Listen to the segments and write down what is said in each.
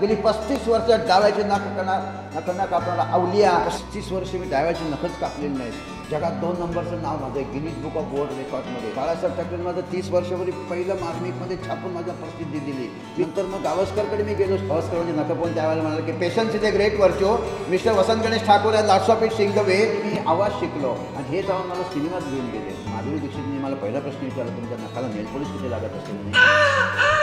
गेली पस्तीस वर्ष डाव्याचे नाक करणार नकांना कापणारा अवलिया पस्तीस वर्ष मी डाव्याचे नखच कापलेली नाहीत जगात दोन नंबरचं नाव माझं गिनीज बुक ऑफ वर्ल्ड रेकॉर्डमध्ये बाळासाहेब ठाकरे माझं तीस वर्षापूर्वी पहिलं मार्मिकमध्ये छापून माझ्या प्रसिद्धी दिली. नंतर मग गावस्करकडे मी गेलो. गावस्कर म्हणजे नका पण त्यावेळेला म्हणाले की patience is a great virtue mister Vasant Ganesh Thakur या lots of it sing the way मी आवाज शिकलो. आणि हे जाऊन मला सिनेमात घेऊन गेले. माधुरी दीक्षितने मला पहिला प्रश्न विचारला तुमच्या नकाला नेल पोलीस किती लागत असेल?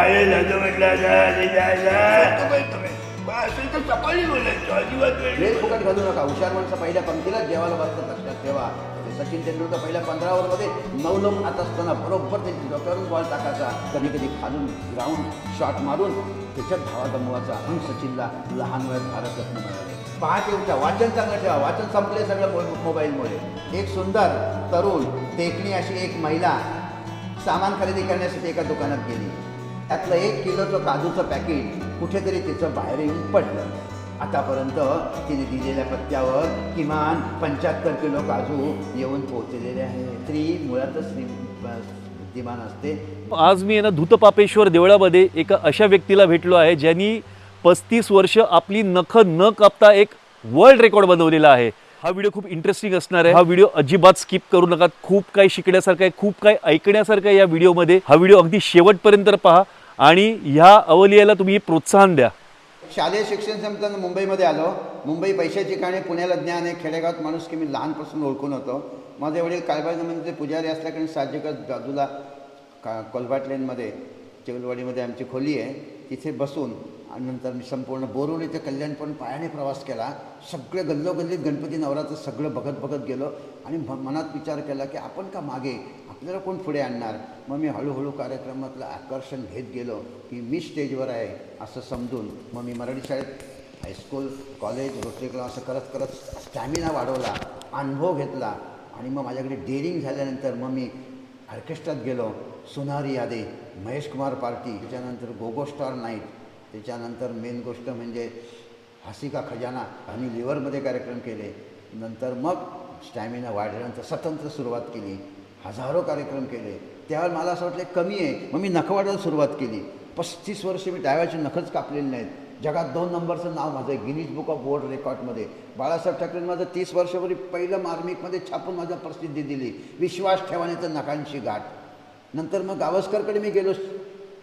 आहे आता सकाळी बोलायचं अजिबात फुकट घालू नका. हुशार माणसं पहिल्या पंक्तीला जेवायला बसतात लक्षात ठेवा. ते सचिन तेंडुलकर पहिल्या पंधरा ओव्हरमध्ये नऊ नऊ हात असताना बरोबर त्यांची बॉल टाकायचा. कधी कधी खालून शॉट मारून त्याच्यात धावा गमवायचा म्हणून सचिनला लहान वयात भारत रत्न मिळाले पहाटे उठा वाचन चांगलं ठेवा. वाचन संपले सगळं मोबाईलमुळे. एक सुंदर तरुण देखणी अशी एक महिला सामान खरेदी करण्यासाठी एका दुकानात गेली. त्यातलं एक किलोचं काजूचं पॅकेट कुठेतरी तिचं बाहेर येऊन पडलं. आतापर्यंत तिने दिलेल्या पत्त्यावर किमान पंच्याहत्तर किलो काजू येऊन पोहोचलेले आहे. स्त्री मुळातच श्रीमान बुद्धिमान असते. आज मी ना धूतपापेश्वर देवळामध्ये एका अशा व्यक्तीला भेटलो आहे ज्यांनी पस्तीस वर्ष आपली नख न कापता एक वर्ल्ड रेकॉर्ड बनवलेला आहे. हा व्हिडिओ खूप इंटरेस्टिंग असणार आहे. हा व्हिडिओ अजिबात स्किप करू नका. खूप काही शिकण्यासारखं आहे खूप काही ऐकण्यासारखं आहे या व्हिडिओमध्ये हा व्हिडिओ अगदी शेवटपर्यंत पहा. आणि ह्या अवलियाला तुम्ही प्रोत्साहन द्या. शालेय शिक्षण संपताना मुंबईमध्ये आलो. मुंबई पैशाची काणे पुण्याला ज्ञान आहे खेडेगावात माणूस की मी लहानपासून ओळखून होतो. माझे वडील काळबाजमध्ये पुजारी असल्याकडे साहजिकच बाजूला का कोलभाट लेनमध्ये चिवलवाडीमध्ये आमची खोली आहे. तिथे बसून आणि नंतर मी संपूर्ण बोरवली ते कल्याण पण पायाने प्रवास केला. सगळे गल्लोगल्लीत गणपती नवरात्र सगळं बघत बघत गेलो. आणि म- मनात विचार केला की आपण का मागे? आपल्याला कोण पुढे आणणार? मग मी हळूहळू कार्यक्रमातलं आकर्षण घेत गेलो की मी स्टेजवर आहे असं समजून मग मी मराठी शाळेत हायस्कूल कॉलेज रोटरी क्लास असं करत करत स्टॅमिना वाढवला अनुभव घेतला. आणि मग माझ्याकडे डेअरिंग झाल्यानंतर मग मी ऑर्केस्ट्रात गेलो. सोनारी यादे महेश कुमार पार्टी त्याच्यानंतर गोगो स्टार नाईट त्याच्यानंतर मेन गोष्ट म्हणजे हसी का खजाना आम्ही लिव्हरमध्ये कार्यक्रम केले. नंतर मग स्टॅमिना वाढल्यानंतर स्वतंत्र सुरुवात केली. हजारो कार्यक्रम केले. त्यावेळेला मला असं वाटलं कमी आहे. मग मी नखं सुरुवात केली. पस्तीस वर्ष मी डाव्याचे नखच कापलेली नाहीत. जगात दोन नंबरचं नाव माझं आहे गिनीज बुक ऑफ वर्ल्ड रेकॉर्डमध्ये. बाळासाहेब ठाकरे माझं तीस वर्षापूर्वी पहिलं मार्मिकमध्ये छापून माझ्या प्रसिद्धी दिली. विश्वास ठेवाने तर नखांची गाठ. नंतर मग गावस्करकडे मी गेलो.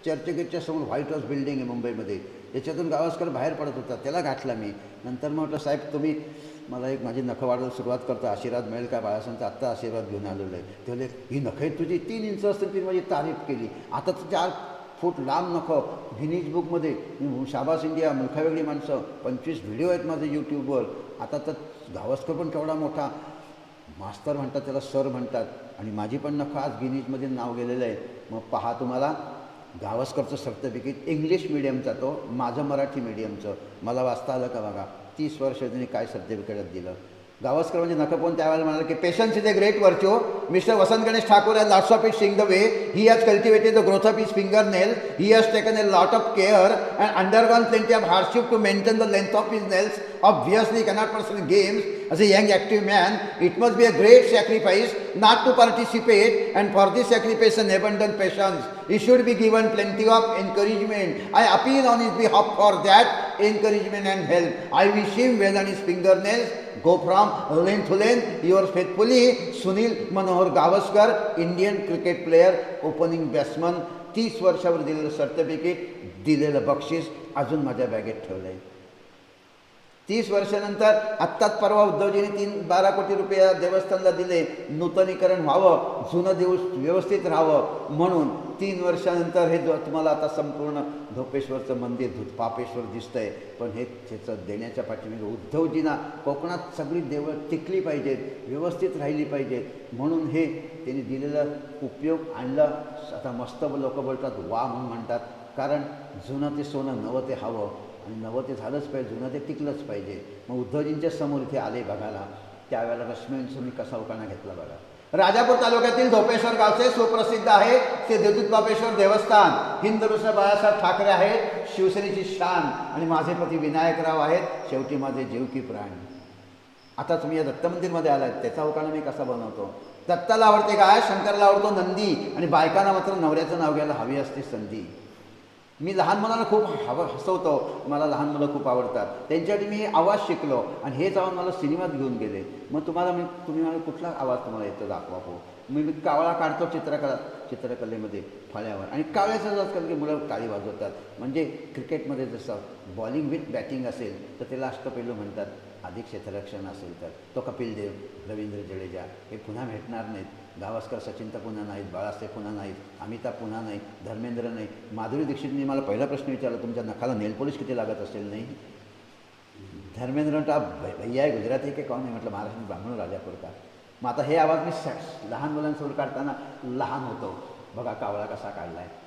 चर्चगेटच्या समोर व्हाईट हाऊस बिल्डिंग आहे मुंबईमध्ये. त्याच्यातून गावस्कर बाहेर पडत होता. त्याला गाठला मी. नंतर मग म्हटलं साहेब तुम्ही मला एक माझी नखं वाढवायला सुरुवात करता. आशीर्वाद मिळेल का? बाळासाहेबचा आत्ता आशीर्वाद घेऊन आलेलो आहे. ते ही नखं तुझी. तीन इंच असतील ती माझी तारीफ केली. आता तर चार फूट लांब नखं. गिनीज बुकमध्ये शाबास इंडिया मुलखावेगळी माणसं. पंचवीस व्हिडिओ आहेत माझे यूट्यूबवर आता तर गावस्कर पण केवढा मोठा. मास्तर म्हणतात त्याला सर म्हणतात. आणि माझी पण नखं आज गिनीजमध्ये नाव गेलेलं आहे. मग पहा तुम्हाला गावस्करचं सर्टिफिकेट इंग्लिश मिडियमचा तो माझं मराठी मिडियमचं मला वाचता आलं का बघा? तीस वर्ष त्यांनी काय सर्टिफिकेट दिलं? गावस्कर म्हणजे नखं पण त्यावेळेला म्हणाले की patience is a great virtue mister Vasant Ganesh Thakur आहे lots of it sing the way he has cultivated the growth of his finger nail he has taken a lot of care and undergone plenty of hardship to maintain the length of his nails obviously cannot person games as a young active man it must be a great sacrifice not to participate and for this sacrifice and abundant patience he should be given plenty of encouragement i appeal on his behalf for that encouragement and help i wish him well on his fingernails go from lane to lane yours faithfully sunil manohar gavaskar indian cricket player opening batsman तीस वर्षावर दिलेलं certificate दिलेलं बक्षीस अजून माझ्या बॅगेत ठेवलं आहे तीस वर्षानंतर आत्ताच परवा उद्धवजीने तीन बारा कोटी रुपये देवस्थानला दिले नूतनीकरण व्हावं जुनं दिवस व्यवस्थित राहावं म्हणून तीन वर्षानंतर हे तुम्हाला आता संपूर्ण धोपेश्वरचं मंदिर धुत पापेश्वर दिसतंय. पण हे त्याचं देण्याच्या पाठीमागे उद्धवजींना कोकणात सगळी देवळं टिकली पाहिजेत व्यवस्थित राहिली पाहिजेत. म्हणून हे त्यांनी दिलेलं उपयोग आणलं. आता मस्त लोक बोलतात वा म्हणून म्हणतात. कारण जुनं ते सोनं नवं ते हवं. आणि नवं ते झालंच पाहिजे जुनं ते टिकलंच पाहिजे. मग उद्धवजींच्या समोर इथे आले बघायला. त्यावेळेला रश्मींचं मी कसा उकाणा घेतला बघा. राजापूर तालुक्यातील धोपेश्वर गावचे सुप्रसिद्ध आहे ते देवदूतबापेश्वर देवस्थान. हिंद बाळासाहेब ठाकरे आहेत शिवसेनेची शान आणि माझे पती विनायकराव आहेत शेवटी माझे जीव की प्राण. आता तुम्ही या दत्त मंदिरमध्ये आलात त्याचा उकाणा मी कसा बनवतो? दत्ताला आवडते काय? शंकरला आवडतो नंदी आणि बायकांना मात्र नवऱ्याचं नाव घ्यायला हवी असते संधी. मी लहान मुलांना खूप हवं हसवतो. मला लहान मुलं खूप आवडतात. त्यांच्यासाठी मी आवाज शिकलो आणि हेच आवाज मला सिनेमात घेऊन गेले. मग तुम्हाला मी तुम्ही मला कुठला आवाज तुम्हाला येतो दाखवा हो मी मी कावळा काढतो चित्रकला चित्रकलेमध्ये फळ्यावर आणि कावळ्याचं जर की मुलं काळी वाजवतात. म्हणजे क्रिकेटमध्ये जसं बॉलिंग विथ बॅटिंग असेल तर त्याला अष्टपैलू म्हणतात अधिक क्षेत्ररक्षण असेल तर. तो कपिल देव रवींद्र जडेजा हे पुन्हा भेटणार नाहीत. गावस्कर सचिन तर पुन्हा नाहीत बाळासाहेब पुन्हा नाहीत अमिता पुन्हा नाही धर्मेंद्र नाही माधुरी दीक्षितने मला पहिला प्रश्न विचारला तुमच्या नखाला नेलपॉलिश किती लागत असेल? नाही. धर्मेंद्र म्हणतो भैया आहे गुजराती की कोण आहे? म्हटलं महाराष्ट्र ब्राह्मण राजापुरता मग आता हे आवाज मी लहान मुलांसमोर काढताना लहान होतो. बघा कावळा कसा काढला आहे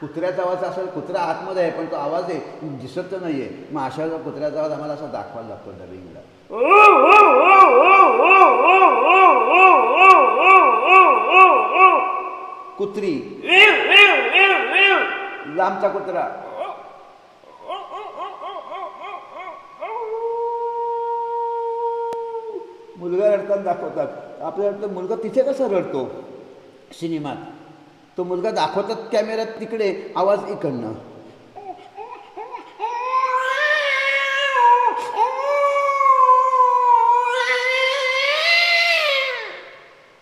कुत्र्याचा आवाज असेल कुत्रा आतमध्ये आहे पण तो आवाज आहे दिसत तर नाही आहे मग अशा कुत्र्याचा आवाज आम्हाला असा दाखवायला लागतो डबिंगला. कुत्री. लांबचा कुत्रा. मुलगा रडताना दाखवतात. आपल्याला मुलगा तिथे कसा रडतो? सिनेमात. तो मुलगा दाखवतात कॅमेऱ्यात तिकडे आवाज इकडनं.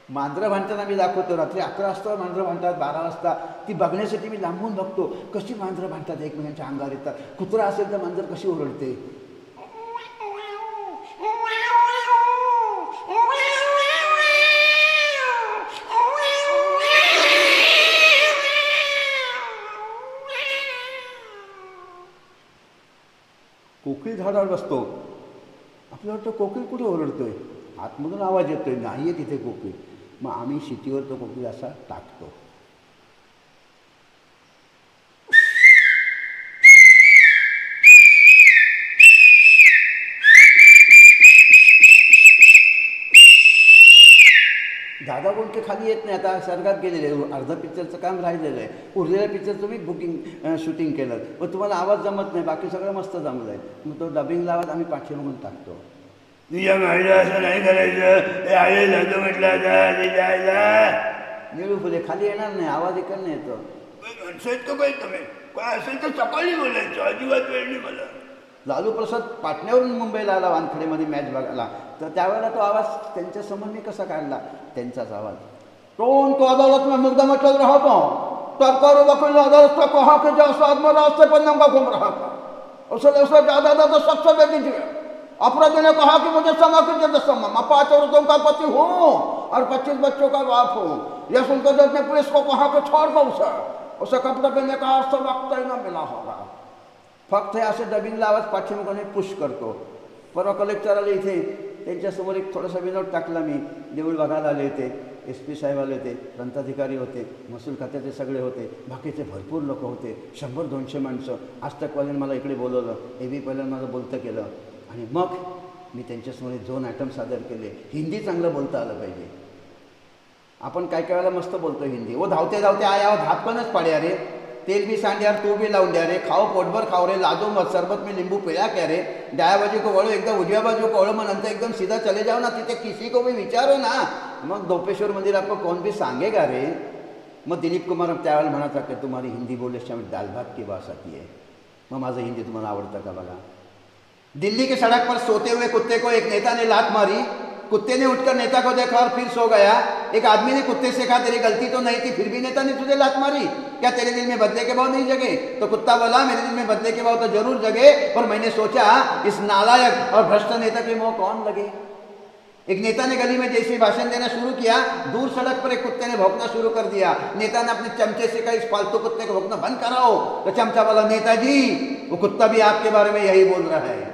मांजरं भांडताना मी दाखवतो रात्री अकरा वाजता मांजरं भांडतात बारा वाजता. ती बघण्यासाठी मी लांबून बघतो कशी मांजरं भांडतात एकमेकांच्या अंगावर येतात. कुत्रा असेल तर मांजर कशी ओरडते? कोकिळ झाडावर बसतो. आपल्याला वाटतं कोकिळ कुठे ओरडतोय? आतमधून आवाज येतोय नाही आहे तिथे कोकिळ. मग आम्ही शेतीवर तो कोकिळ असा टाकतो. दादा कोणते खाली येत नाही. आता स्वर्गात गेलेले. अर्ध पिक्चरचं काम राहिलेलं आहे. उरलेल्या पिक्चर तुम्ही बुकिंग शूटिंग केलं. मग तुम्हाला आवाज जमत नाही. बाकी सगळं मस्त जमलं आहे मग तो डबिंगला आवाज आम्ही पाठीमागून टाकतो. तुझ्या माईला असं नाही करायचं. हे आले जातो म्हटलं जायला. निळू फुले खाली येणार नाही. आवाज इकडनं येतो. का काय तुम्ही? काय असेल तर सकाळी बोलायचं. अजिबात वेळ नाही मला. लालू प्रसाद पाटण्यावरून मुंबईला आला. वानखडेमध्ये मॅच बघायला. तर त्यावेळेला तो आवाज़ त्यांच्यासमोर मी कसा काढला? त्यांचाच आवाज़. कौन तो अदालत में मुकदमा चल रहा था सरकारी वकील अदालत से कहा कि जैसा आदमी रास्ते पर नंगा घूम रहा था उसे उससे ज़्यादा ज़्यादा सख्त दे दीजिए अपराधी ने कहा कि मुझे क्षमा कीजिए दस समय मैं पाँच औरतों का पति हूँ और पच्चीस बच्चों का बाप हूँ. यह सुनकर जज ने पुलिस को कहा कि छोड़ दो उसे. उसे कपड़े पहनने का अर्थ वक्त ही न मिला होगा। फक्त हे असे डबिंगला आवाज़ पाठीमागाने पुश करतो कलेक्टर आले इथे त्यांच्यासमोर एक थोडासा विनोद टाकला मी. देऊळ बघायला आले होते एस पी साहेब आले होते प्रांताधिकारी होते महसूल खात्याचे सगळे होते. बाकीचे भरपूर लोक होते शंभर दोनशे माणसं. आज आजतकवाल्यानं मला इकडे बोलवलं ए बी पहिल्यानं मला बोलतं केलं. आणि मग मी त्यांच्यासमोर दोन आयटम सादर केले. हिंदी चांगलं बोलता आलं पाहिजे. आपण काय काय वेळेला मस्त बोलतो हिंदी. ओ धावते धावते आया धापणच पाडे अरे तेल भी सांड्यार तू भी लावून द्या रे. खाओ पोटभर खाओ रे. लादो मत सरबत में नींबू पिळा क्या रे? डाया बाजू को वळो एकदम उजव्या बाजू को वळो मग नंतर एकदम सीधा चले जाओ ना. तिथे किसी को भी विचारो ना. मग दोपेश्वर मंदिर आपको कौन भी सांगेगा रे? मग दिलीप कुमार त्यावेळेला म्हणायचा की तुम्हारी हिंदी बोलने दाल भात की बात आती मग माझं हिंदी तुम्हाला आवडतं का बघा? दिल्ली की सड़क पर सोते हुए कुत्ते को एक नेता ने लात मारी. कुत्ते ने उठकर नेता को देखा और फिर सो गया। एक आदमी ने कुत्ते से कहा, तेरी गलती तो नहीं थी, फिर भी नेता ने तुझे लात मारी। क्या तेरे दिल में बदले के भाव नहीं जगे? तो कुत्ता बोला, मेरे दिल में बदले के भाव तो ज़रूर जगे, पर मैंने सोचा, इस नालायक और भ्रष्ट नेता के मुँह कौन लगे? एक नेता ने गली में जैसे भाषण देना शुरू किया, दूर सड़क पर एक कुत्ते ने भौंकना शुरू कर दिया। नेता ने अपने चमचे से कहा, इस फालतू कुत्ते को भौंकना बंद कराओ। तो चमचा बोला, नेताजी, वो कुत्ता भी आपके बारे में यही बोल रहा है।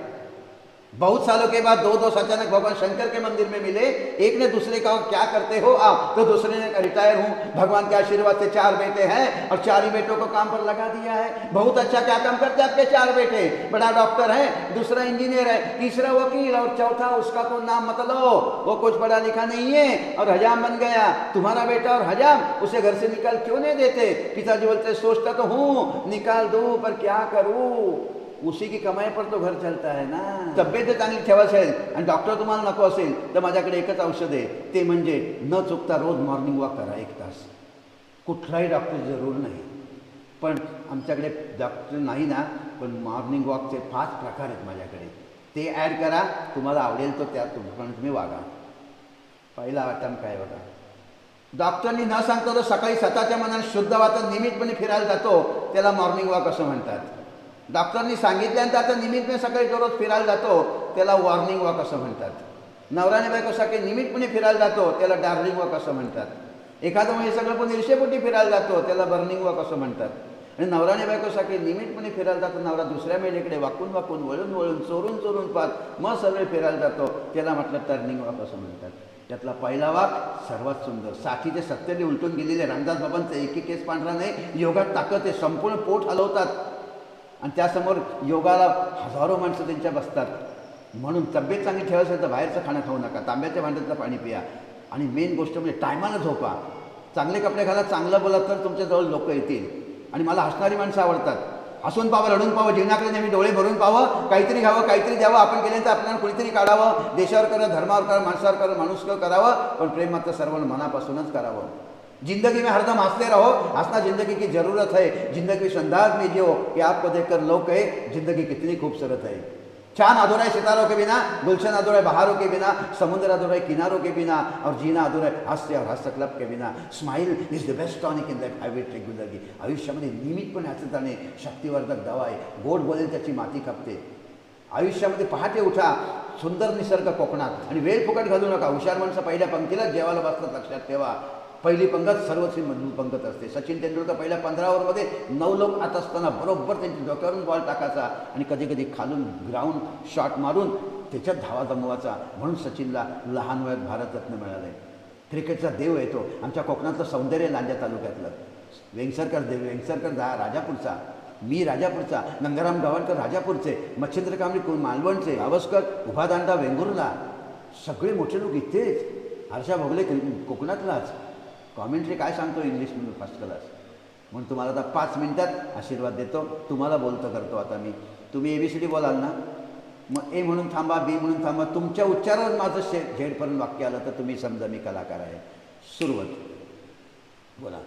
बहुत सालों के बाद दो दोस्त अचानक भगवान शंकर के मंदिर में मिले। एक ने दूसरे का क्या करते हो आप? तो दूसरे ने रिटायर हूँ। भगवान के आशीर्वाद से चार बेटे हैं और चार ही बेटों को काम पर लगा दिया है। बहुत अच्छा क्या काम करते हैं आपके चार बेटे? बड़ा डॉक्टर है, दूसरा इंजीनियर है, तीसरा वकील और चौथा उसका तो नाम मत लो। वो कुछ पढ़ा लिखा नहीं है और हजाम बन गया। तुम्हारा बेटा और हजाम उसे घर से निकाल क्यों नहीं देते? पिताजी बोलते, सोचता तो हूँ। निकाल दू, पर क्या करूँ? उसी की कमाई पर तो घर चलता है ना। तब्येत चांगली ठेवायची असेल आणि डॉक्टर तुम्हाला नको असेल तर माझ्याकडे एकच औषध आहे. ते म्हणजे न चुकता रोज मॉर्निंग वॉक करा एक तास. कुठलाही डॉक्टर जरूर नाही. पण आमच्याकडे डॉक्टर नाही ना पण मॉर्निंग वॉकचे पाच प्रकार आहेत माझ्याकडे. ते ॲड करा तुम्हाला आवडेल तो त्या तुमच्याकडे तुम्ही वागा. पहिला आटम काय बघा? डॉक्टरनी न सांगता तो सकाळी स्वतःच्या मनाने शुद्ध वातावरण नियमितपणे फिरायला जातो. त्याला मॉर्निंग वॉक असं म्हणतात. डॉक्टरनी सांगितल्यानंतर आता निमित्तने सकाळी दररोज फिरायला जातो त्याला वॉर्निंग वॉक असं म्हणतात. नवराने बायको सकाळी निमित्तपणे फिरायला जातो त्याला डार्लिंग वॉक असं म्हणतात. एखादं म्हणजे सगळं पण ईर्षेपोटी फिरायला जातो त्याला बर्निंग वॉक असं म्हणतात. आणि नवराने बायको सकाळी निमित्तपणे फिरायला जातो नवरा दुसऱ्या महिलेकडे वाकून वाकून वळून वळून चोरून चोरून पाहत मग सगळे फिरायला जातो त्याला म्हटलं टर्निंग वॉक असं म्हणतात. त्यातला पहिला वाक सर्वात सुंदर. साथीचे सत्तेने उलटून गेलेले रामदास बाबांचं एकी केस पांढरा नाही योगात ताकद ते संपूर्ण पोट हलवतात. आणि त्यासमोर योगाला हजारो माणसं त्यांच्या बसतात. म्हणून तब्येत चांगली ठेवायची असेल तर बाहेरचं खाणं खाऊ नका तांब्याच्या भांड्यातलं पाणी पिया. आणि मेन गोष्ट म्हणजे टायमाला झोपा. चांगले कपडे घाला चांगलं बोला तर तुमच्याजवळ लोक येतील. आणि मला हसणारी माणसं आवडतात. हसून पाहावं रडून पावं जीवनाकडे नेहमी डोळे भरून पावं काहीतरी घ्यावं काहीतरी द्यावं आपण केल्यानंतर आपल्याला कुणीतरी काढावं देशावर करा धर्मावर करा माणसावर करा माणूस करावं पण प्रेम मात्र सर्वांना मनापासूनच करावं. जिंदगी में हरदम हंसते रहो हंसना जिंदगी की जरूरत है। जिंदगी उस अंदाज में जियो कि आपको देखकर लोग कहे जिंदगी कितनी खूबसूरत है। चांद अधूरा है सितारों के बिना गुलशन अधूरा है बहारों के बिना समुद्र अधूरा है किनारों के बिना और जीना अधूरा है हास्य और हास्य क्लब के बिना। Smile is the best tonic in life habit regularly आयुष्यामध्ये नियमितपणे हसताने शक्तिवर्धक दवा आहे गोड बोलेल त्याची माती कापते आयुष्यामध्ये पहाटे उठा सुंदर निसर्ग कोकणात आणि वेळ फुकट घालू नका। हुशार माणसं पहिल्या पंक्तीलाच जेवायला बसतात लक्षात ठेवा। पहिली पंगत सर्वस्वी मजबूत पंगत असते. सचिन तेंडुलकर पहिल्या पंधरा ओव्हरमध्ये नऊ लोक आत असताना बरोबर त्यांच्या डोक्यावरून बॉल टाकायचा आणि कधी कधी खालून ग्राउंड शॉट मारून त्याच्यात धावा जमवायचा. म्हणून सचिनला लहान वयात भारतरत्न मिळालं. आहे क्रिकेटचा देव येतो आमच्या कोकणातलं सौंदर्य लांजा तालुक्यातलं. वेंगसरकर देव. वेंगसरकर दा राजापूरचा. मी राजापूरचा. नंगाराम गावणकर राजापूरचे. मच्छिंद्र कांबळी मालवणचे. आवस्कर उभादांडा वेंगुर्ला. सगळे मोठे लोक इथेच. हर्षा भोगले कोकणातलाच. कॉमेंट्री काय सांगतो इंग्लिशमधून फर्स्ट क्लास म्हणून तुम्हाला आता पाच मिनिटात आशीर्वाद देतो. तुम्हाला बोलतो करतो आता मी. तुम्ही ए बी सी डी बोलाल ना? मग ए म्हणून थांबा बी म्हणून थांबा. तुमच्या उच्चारावर माझं शे झेडपर्यंत वाक्य आलं तर तुम्ही समजा मी कलाकार आहे. सुरुवात. बोला.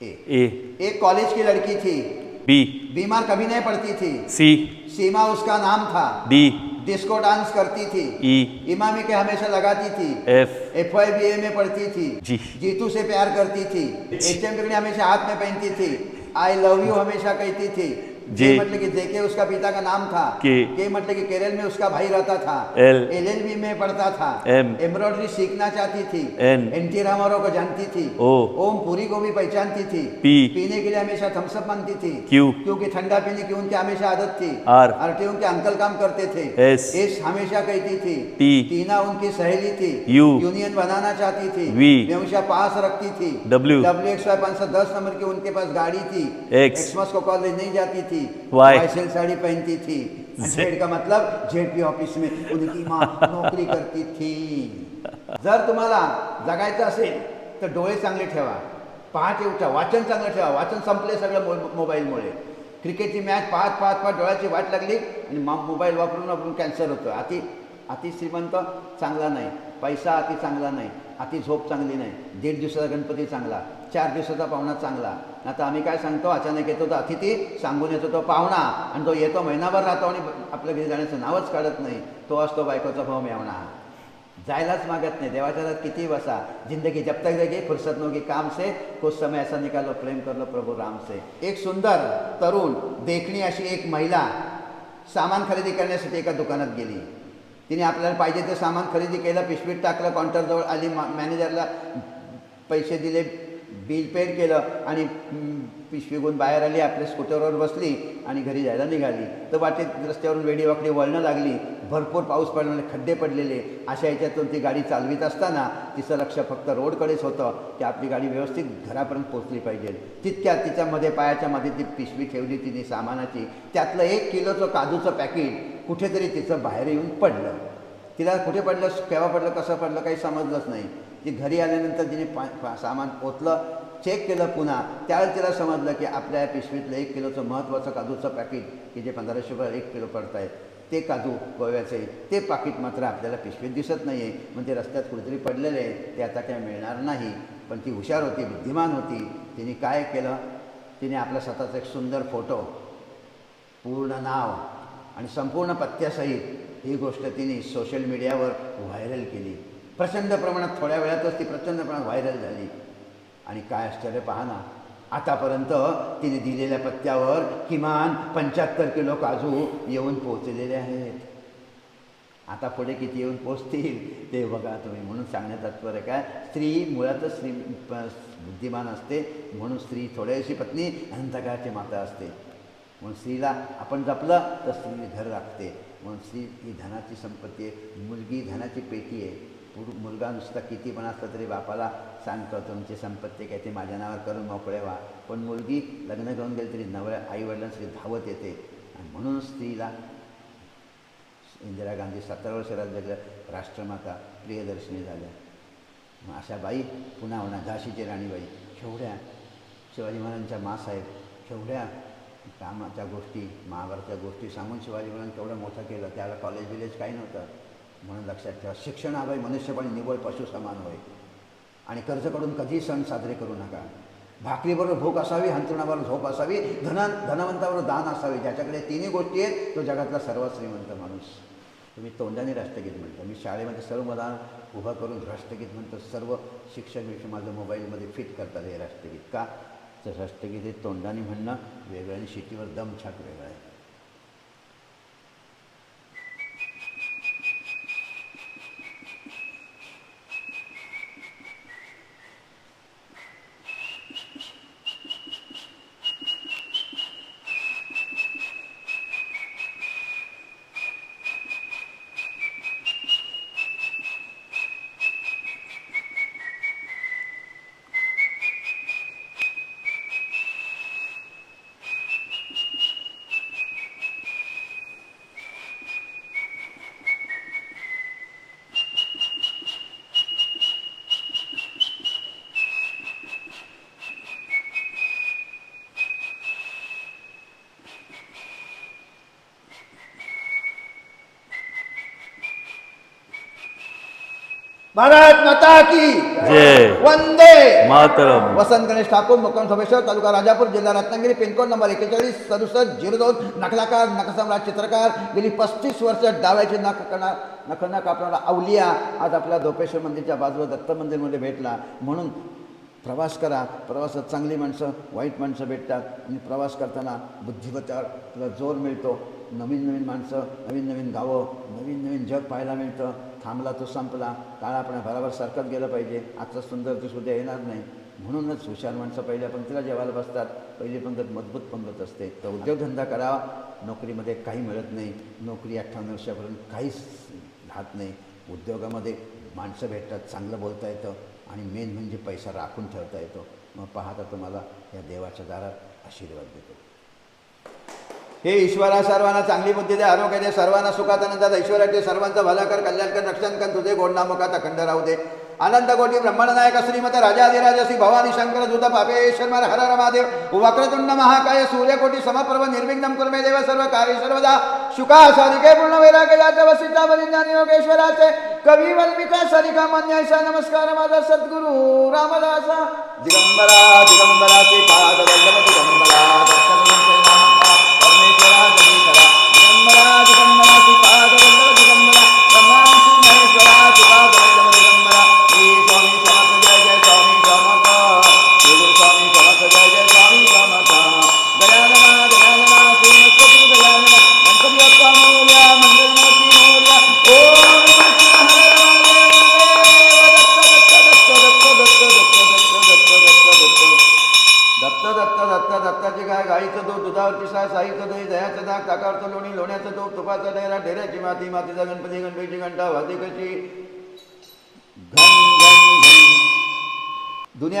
ए ए एक कॉलेज की लड़की थी. बी बीमार कभी नहीं पड़ती थी. सी सीमा उसका नाम था. डी डिस्को डांस करती थी। ई। इमामी के हमेशा लगाती थी। एफ़। एफ़ आई बी ए में पढ़ती थी। जी। जीतू से प्यार करती थी। एच एम हमेशा हाथ में पहनती थी। आई लव यू हमेशा कहती थी। जे मतलब कि जेके उसका पिता का नाम था के। के मतलब कि केरल में उसका भाई रहता था एल। एलएलबी में पढ़ता था एम। एम्ब्रॉयडरी सीखना चाहती थी एन। एन टी रामाराव को जानती थी ओ। ओम पूरी को भी पहचानती थी पी। पीने के लिए हमेशा थम्सअप मांगती थी क्यू। क्योंकि ठंडा पीने की उनकी हमेशा आदत थी आर। आरटीओ के अंकल काम करते थे एस। एस हमेशा कहती थी टी। टीना उनकी सहेली थी यू। यूनियन बनाना चाहती थी वी। हमेशा पास रखती थी डब्ल्यू। डब्ल्यू एक्स वाई पाँच सौ दस नंबर की उनके पास गाड़ी थी एक्स। को कॉलेज नहीं जाती थी वाई। वाइसेल साड़ी पहनती थी। जेड का मतलब जेड पी ऑफिस में उनकी माँ नौकरी करती थी। जर तुम्हाला जगायचं असेल तर डोळे चांगले ठेवा पहाटे उठा वाचन चांगलं ठेवा वाचन संपले सगळं मोबाईलमुळे. क्रिकेटची मॅच पाहत पाहत पाहत डोळ्याची वाट लागली आणि मोबाईल वापरून वापरून कॅन्सर होतं अति अति श्रीमंत चांगला नाही. पैसा अति चांगला नाही. अति झोप चांगली नाही. दीड दिवसाचा गणपती चांगला. चार दिवसाचा पाहुणा चांगला. आता आम्ही काय सांगतो? अचानक येतो तो अतिथी सांगून येतो तो पाहुणा आणि तो येतो महिनाभर राहतो आणि आपल्या घरी जाण्याचं नावच काढत नाही. तो असतो बायकोचा भाऊ मेवणा. जायलाच मागत नाही. देवाच्या दारात किती बसा. जिंदगी जब तक देगी फुर्सत नोगी काम से कुछ समय ऐसा निकालो. प्रेम करलो प्रभू राम से. एक सुंदर तरुण देखणी अशी एक महिला सामान खरेदी करण्यासाठी एका दुकानात गेली. तिने आपल्याला पाहिजे ते सामान खरेदी केलं पिशवीत टाकलं काउंटरजवळ आली मा मॅनेजरला पैसे दिले बिल पेड केलं आणि पिशवी घेऊन बाहेर आली आपल्या स्कूटरवर बसली आणि घरी जायला निघाली. तर वाटेत रस्त्यावरून वेडीवाकडी वळणं लागली. भरपूर पाऊस पडल्याने खड्डे पडलेले. अशा ह्याच्यातून ती गाडी चालवित असताना तिचं लक्ष फक्त रोडकडेच होतं की आपली गाडी व्यवस्थित घरापर्यंत पोचली पाहिजे. तितक्यात तिच्यामध्ये पायाच्या मध्ये ती पिशवी ठेवली तिने सामानाची. त्यातलं एक किलोचं काजूचं पॅकेट कुठेतरी तिचं बाहेर येऊन पडलं. तिला कुठे पडलं केव्हा पडलं कसं पडलं काही समजलंच नाही. ती घरी आल्यानंतर तिने पा सामान पोचलं चेक केलं पुन्हा. त्यावेळेस तिला समजलं की आपल्या या पिशवीतलं एक किलोचं महत्त्वाचं काजूचं पॅकेट की जे पंधराशे रुपये एक किलो पडत आहे ते काजू गोव्याचे ते पाकिट मात्र आपल्याला पिशवीत दिसत नाही आहे मग ते रस्त्यात कुठेतरी पडलेले आहे ते आता काय मिळणार नाही. पण ती हुशार होती बुद्धिमान होती. तिने काय केलं? तिने आपला स्वतःचा एक सुंदर फोटो पूर्ण नाव आणि संपूर्ण पत्त्यासहित ही गोष्ट तिने सोशल मीडियावर व्हायरल केली. प्रचंड प्रमाणात थोड्या वेळातच ती प्रचंड प्रमाणात व्हायरल झाली. आणि काय आश्चर्य पहा ना आतापर्यंत तिने दिलेल्या पत्त्यावर किमान पंच्याहत्तर किलो काजू येऊन पोचलेले आहेत. आता पुढे किती येऊन पोचतील ते बघा तुम्ही. म्हणून सांगण्यात तात्पर्य काय? स्त्री मुळातच स्त्री प- बुद्धिमान असते म्हणून स्त्री थोड्याशी पत्नी अनंतकाळाची माता असते. म्हणून स्त्रीला आपण जपलं तर स्त्री घर राखते. म्हणून स्त्री ही धनाची संपत्ती आहे. मुलगी धनाची पेटी आहे. पुर मुलगा नुसता किती पण असला तरी बापाला सांगतो तुमची संपत्ती काय ते माझ्या नावावर करून मोकळे व्हा. पण मुलगी लग्न करून गेली तरी नवऱ्या आईवडिलांसाठी धावत येते. आणि म्हणून स्त्रीला इंदिरा गांधी सत्तर वर्ष राज्याच्या राष्ट्रमाता प्रियदर्शनी झाल्या. मग अशा बाई पुन्हा होणार झाशीची राणीबाई. केवढ्या शिवाजी महाराजांच्या मासाहेब केवढ्या कामाच्या गोष्टी महाभारतच्या गोष्टी सांगून शिवाजी महाराजांनी केवढं मोठं केलं त्याला कॉलेज विलेज काही नव्हतं. म्हणून लक्षात ठेवा शिक्षण हवं आहे मनुष्यपणे निव्वळ पशु समान होय. आणि कर्ज करून कधीही सण साजरे करू नका. भाकरीबरोबर भूक असावी हंतरुणाबरोबर झोप असावी धना धनवंतावर दान असावे ज्याच्याकडे तिन्ही गोष्टी आहेत तो जगातला सर्वात श्रीमंत माणूस. तुम्ही तोंडाने राष्ट्रगीत म्हणता मी शाळेमध्ये सर्व मला उभं करून राष्ट्रगीत म्हणतो सर्व शिक्षण विषय माझं मोबाईलमध्ये फिट करतात हे राष्ट्रगीत. का? तर राष्ट्रगीत हे तोंडाने म्हणणं वेगळं आणि शेतीवर दमछाक वेगळा आहे. भारत माता की जय। वंदे। मातरम। वसंत गणेश ठाकूर मुक्काम सोमेश्वर तालुका राजापूर जिल्हा रत्नागिरी पिनकोड नंबर एक्केचाळीस सदुसष्ट झिरो दोन नकलाकार नकसम्राट चित्रकार गेली पस्तीस वर्ष डाव्याचे नख कणा नख न कापणारा अवलिया आज आपल्या दोपेश्वर मंदिरच्या बाजूला दत्त मंदिरमध्ये भेटला. म्हणून प्रवास करा. प्रवासात चांगली माणसं वाईट माणसं भेटतात. आणि प्रवास करताना बुद्धिबत्यावर तुला जोर मिळतो. नवीन नवीन माणसं नवीन नवीन गावं नवीन नवीन जग पाहायला मिळतं. थांबला तो संपला. काळ आपण बरोबर सरकत गेलं पाहिजे. आजचं सुंदर दिवस उद्या येणार नाही. म्हणूनच हुशार माणसं पहिल्या पंक्तीला जेवायला बसतात. पहिली पंगत मजबूत पंगत असते. तर उद्योगधंदा करावा. नोकरीमध्ये काही मिळत नाही. नोकरी अठ्ठावन्न वर्षापर्यंत काहीच राहत नाही. उद्योगामध्ये माणसं भेटतात चांगलं बोलता येतं आणि मेन म्हणजे पैसा राखून ठेवता येतो. मग पाहता तुम्हाला या देवाच्या दारात आशीर्वाद देतो. हे ईश्वरा सर्वांना चांगली बुद्धी दे आरोग्य दे सर्वांना सुखात आनंदात ऐश्वर्या दे भला कर कल्याण कर रक्षण कर तुझे गोडनामुखात अखंड राहू दे. आनंद कोटी ब्रह्मणनायक श्रीमत राजाधिराज श्री भवानी शंकर दूत पापेश्वर हर रमादेव वक्रतुंड महाकाय सूर्यकोटी समप्रभ निर्विघ्न कुर्मे देव सर्व कार्य सर्वदा. शुका सारिके पूर्ण वैराग्य जात वसिता ज्ञानी योगेश्वराचे कवी वल्मिका सरिका मान्यायसा नमस्कार माझा सद्गुरु रामदासा. दिगंबरा दिगंबरा पाद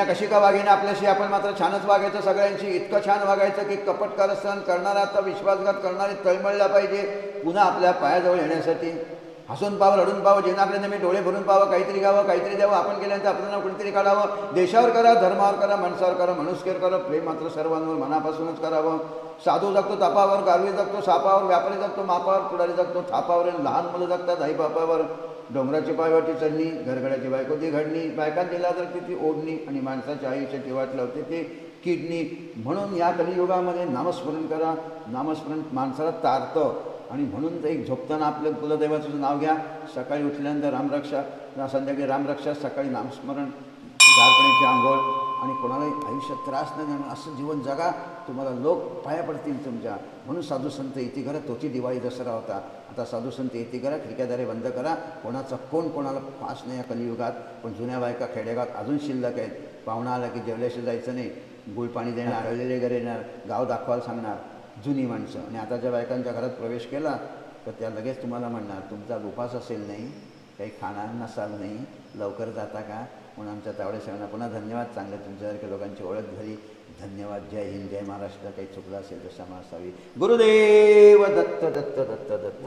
कशी का वागेना आपल्याशी आपण मात्र छानच वागायचं. सगळ्यांशी इतकं छान वागायचं की कपट सण करणारा आता विश्वासघात करणारे तळमळला पाहिजे. पुन्हा आपल्या पायाजवळ येण्यासाठी. हसून पावं रडून पावं जेवणाकडे नेहमी डोळे भरून पावं काहीतरी गावं काहीतरी द्यावं आपण केल्यानंतर आपल्याला नाव कुणीतरी काढावं. देशावर करा धर्मावर करा माणसावर करा मनुष्यवर करा. प्रेम मात्र सर्वांवर मनापासूनच करावं. साधू जगतो तापावर गारवी जगतो सापावर व्यापारी जगतो मापावर पुढारी जगतो थापावर लहान मुलं जगतात आई बापावर. डोंगराची पायवाटी चढणी घरगड्याची बायको ती घडणी बायका दिला तर तिथे ओढणी आणि माणसाच्या आयुष्याची वाट लावते ते किडनी. म्हणून या कलियुगामध्ये नामस्मरण करा. नामस्मरण माणसाला तारतं. आणि म्हणून एक झोपताना आपलं कुलदैवाचं नाव घ्या. सकाळी उठल्यानंतर रामरक्षा संध्याकाळी रामरक्षा सकाळी नामस्मरण. गारपण्याची आंघोळ आणि कोणालाही आयुष्यात त्रास न देणं असं जीवन जगा. तुम्हाला लोक पाया पडतील तुमच्या. म्हणून साधू संत येते करा तोची दिवाळी दसरा होता. आता साधू संत येते करा खिडक्यादारे बंद करा. कोणाचा कोण कोणाला फास नाही या कलियुगात. पण जुन्या बायका खेडेगावात अजून शिल्लक आहेत. पाहुणा आला की जेवल्याशी जायचं नाही. गुळ पाणी देणार अळलेले घरी येणार गाव दाखवायला सांगणार. जुनी माणसं. आणि आताच्या बायकांच्या घरात प्रवेश केला तर त्या लगेच तुम्हाला म्हणणार तुमचा उपास असेल नाही काही खाणार नसाल नाही लवकर जाता का? म्हणून आमच्या तावडे सगळ्यांना पुन्हा धन्यवाद. चांगलं तुमच्यासारख्या लोकांची ओळख झाली. धन्यवाद. जय हिंद. जय महाराष्ट्र. काही चुकलं असेल तर क्षमा असावी. गुरुदेव दत्त दत्त दत्त दत्त.